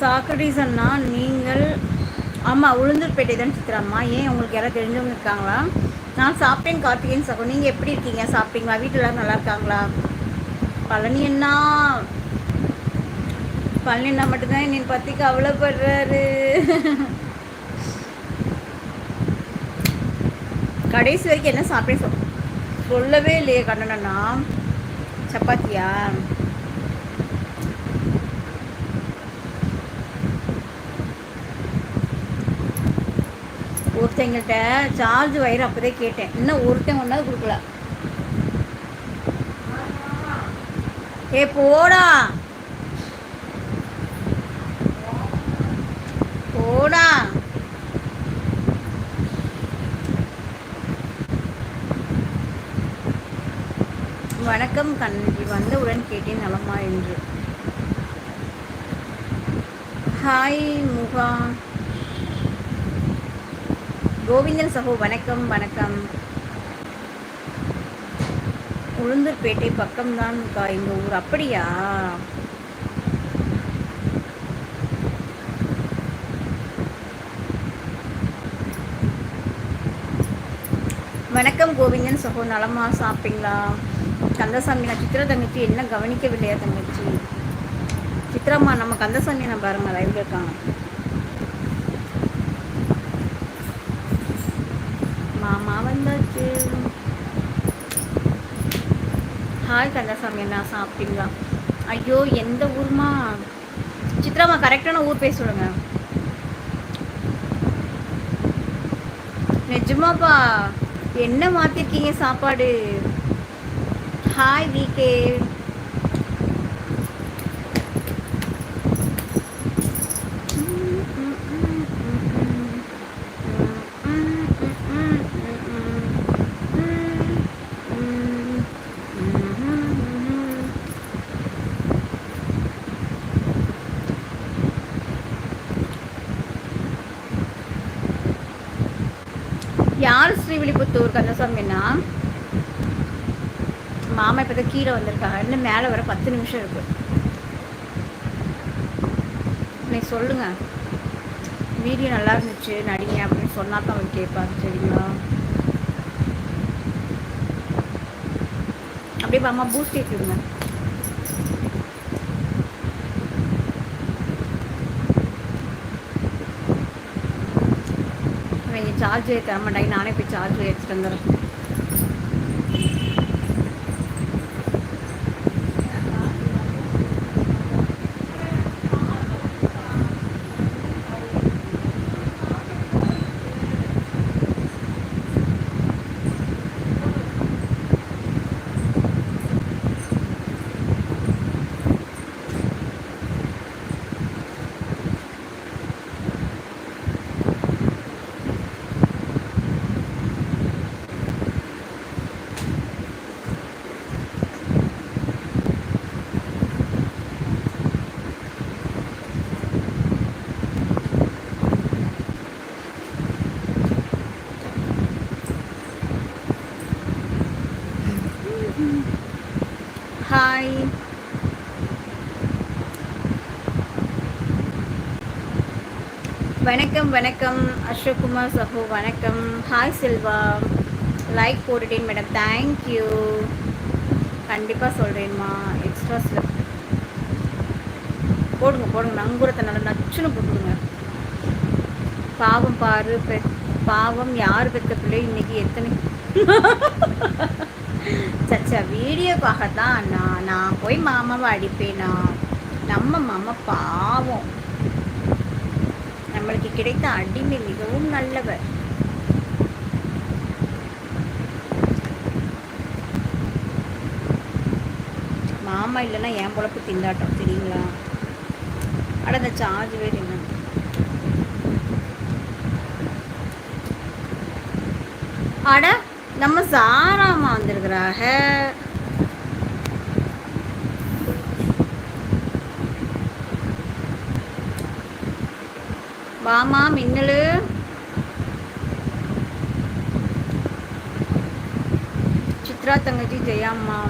Socrates அண்ணா நீங்கள் ஆமாம் உளுந்தூர்பேட்டை தான் சித்திராம்மா? ஏன் உங்களுக்கு யாராவது தெரிஞ்சவங்க இருக்காங்களா? நான் சாப்பிட்டேன் கார்த்திகேயன் சகோ. நீங்கள் எப்படி இருக்கீங்க? சாப்பிட்டீங்களா? வீட்டில் நல்லா இருக்காங்களா? பழனி அண்ணா பழனி அண்ணா மட்டும்தான் என்னை பற்றி கவலைப்படுறாரு கடைசி வரைக்கும் என்ன சாப்பிட்டேன் சொல் சொல்லவே இல்லையே கண்ணனண்ணா சப்பாத்தியா? ஒருத்தங்கிட்ட சார்ஜ் வயிறு அப்போதே கேட்டேன். இன்னும் ஒருத்தன் ஒன்றாவது கொடுக்கல. ஏ போடா. போடா. வணக்கம் கண்ணி வந்தவுடன் கேட்டேன் நலமா என்று. ஹாய் முகா. கோவிந்தன் சகோ வணக்கம் வணக்கம். உளுந்தூர்பேட்டை பக்கம்தான் எங்கள் ஊர். அப்படியா? வணக்கம் கோவிந்தன் சகோ நலமா சாப்பிட்டீங்களா? கந்தசாமி நான் சித்திர தங்கச்சி என்ன கவனிக்கவில்லையா தங்கச்சி? சித்திரம்மா நம்ம கந்தசாமி நான் பாருங்க லைவ்ல இருக்காங்க மாமா வந்தாச்சு ஹாய் கந்தசாமி என்ன சாப்பிட்டீங்களா? ஐயோ எந்த ஊர்மா? சித்ராமா கரெக்டான ஊர் பேர் சொல்லுங்க. நிஜமாப்பா என்ன மாத்திருக்கீங்க சாப்பாடு? ஹாய் விகே யார் ஸ்ரீவில்லிபுத்தூர் கந்தசாமின்னா மாமா இப்போ தான் கீழே வந்திருக்காங்க. இன்னும் மேலே வர பத்து நிமிஷம் இருக்கு. நீ சொல்லுங்க. வீடியோ நல்லா இருந்துச்சு நடிங்க அப்படின்னு சொன்னா தான் அவர் கேட்பாரு சரிங்களா? அப்படியே அம்மா பூஸ்ட் ஏற்றிடுங்க இவங்க சார்ஜ் ஏற்ற மாட்டாங்க நானே போய் சார்ஜ் எடுத்துட்டு ஹாய் வணக்கம் வணக்கம். அசோக்குமார் சஹோ வணக்கம். ஹாய் செல்வா. லைக் போட்டுட்டேன் மேடம் தேங்க்யூ கண்டிப்பாக சொல்கிறேன்மா எக்ஸ்ட்ரா சில போடுங்க போடுங்க. நங்குரத்தை நல்லா நச்சுன்னு போட்டுடுங்க. பாவம் பாரு பாவம் யார் பெற்ற பிள்ளை இன்னைக்கு எத்தனை சச்சா வீடியோக்காக தான் போய் மாமாவை அடிப்பேனா? நம்ம மாமா பாவம். நம்மளுக்கு கிடைத்த அடிமை மிகவும் நல்லவர். மாமா இல்லைன்னா என் பொழப்பு திண்டாட்டம் தெரியுங்களா? அட அந்த சார்ஜ் வேறு என்ன? அட நம்ம சாராமா வந்திருக்கிறாக. வாமா மின்னலு. சித்ரா தங்கச்சி ஜெயாம்மா